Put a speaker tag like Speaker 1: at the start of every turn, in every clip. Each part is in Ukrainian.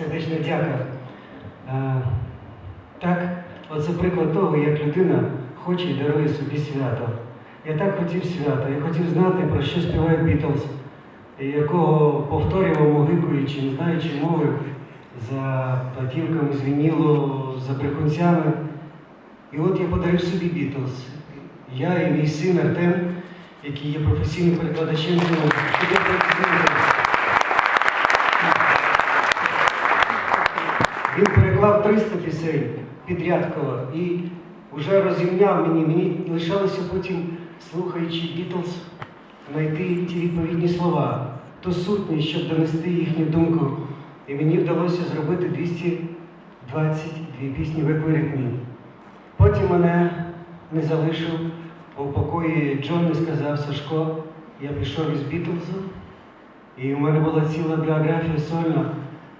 Speaker 1: Сердечна дяка. Е, так, оце приклад того, як людина хоче і дарує собі свято. Я так хотів свята, я хотів знати, про що співає Бітлз, якого повторював могикуючи, не знаючи мови за платівками з вінілу, за брехунцями. І от я подарив собі Бітлз. Я і мій син Артем, який є професійним перекладачем Він переклав 300 пісень підрядково і вже розімняв мені. Мені лишалося потім, слухаючи Бітлз, знайти ті відповідні слова, ту сутність, щоб донести їхню думку. І мені вдалося зробити 222 пісні в еквіритмі. Потім мене не залишив у покої Джон і сказав Сашко, я пішов із Бітлзу, і в мене була ціла біографія сольна,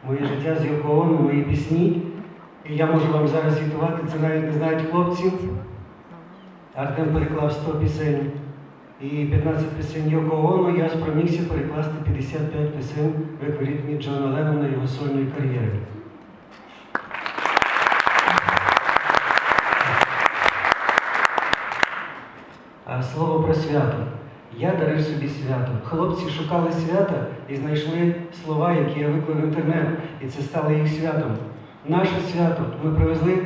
Speaker 1: моє життя з Йоко Оно, мої пісні. І я можу вам зараз звітувати, це навіть не знають хлопців. Артем переклав 100 пісень і 15 пісень Йоко Оно. Я спромігся перекласти 55 пісень в еквіритмі Джона Леннона його сольної кар'єри. Слово про свято. Я дарив собі свято. Хлопці шукали свята і знайшли слова, які я виклав в інтернет, і це стало їх святом. Наше свято ми привезли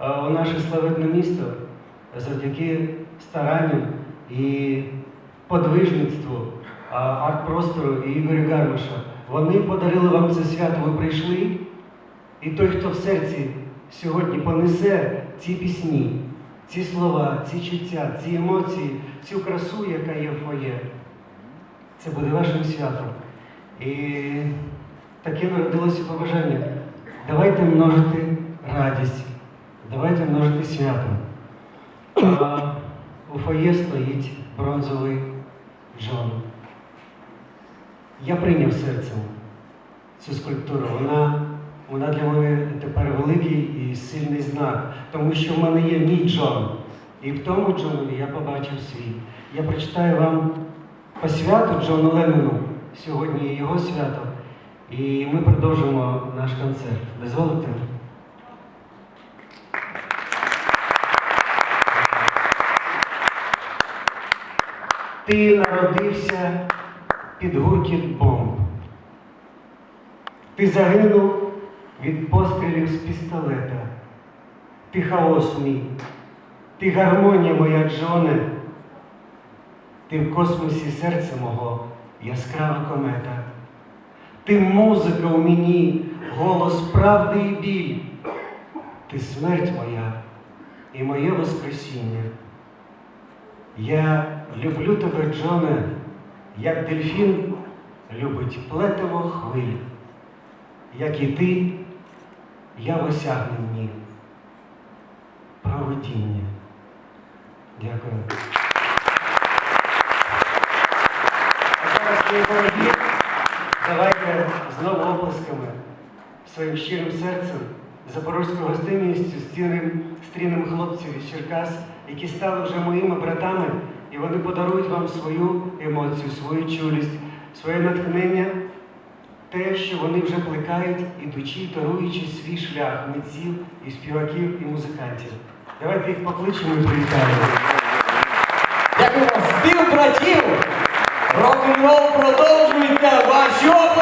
Speaker 1: е, у наше славетне місто завдяки старанням і подвижництву е, арт-простору і Ігоря Гармаша. Вони подарили вам це свято, ви прийшли, і той, хто в серці сьогодні понесе ці пісні, ці слова, ці чуття, ці емоції, цю красу, яка є в фоє, це буде вашим святом. І таке народилося побажання. Давайте множити радість, давайте множити свято. А у фоє стоїть бронзовий Джон. Я прийняв серцем цю скульптуру. Вона, вона для мене тепер великий і сильний знак, тому що в мене є мій Джон. І в тому Джонові я побачив свій. Я прочитаю вам по святу Джону Леннону. Сьогодні його свято. І ми продовжимо наш концерт. Дозволите? Ти народився під гуркіт бомб. Ти загинув від пострілів з пістолета. Ти хаос мій, ти гармонія моя Джоне. Ти в космосі серця мого яскрава комета. Ти музика у мені, голос правди і біль. Ти смерть моя і моє Воскресіння. Я люблю тебе, Джоне, як дельфін любить плетиво хвиль. Як і ти, я в осягненні провидіння. Дякую. А зараз, мої дорогі, давайте знову оплесками своїм щирим серцем, запорозькою гостинністю стрінем, стрінем хлопців із Черкас, які стали вже моїми братами, і вони подарують вам свою емоцію, свою чулість, своє натхнення, те, що вони вже плекають, ідучи, і таруючи свій шлях митців і співаків і музикантів. Давайте їх покличемо і привітаємо.
Speaker 2: Дякую вам, співбратів! Рок-н-рол продовжується! Ваш!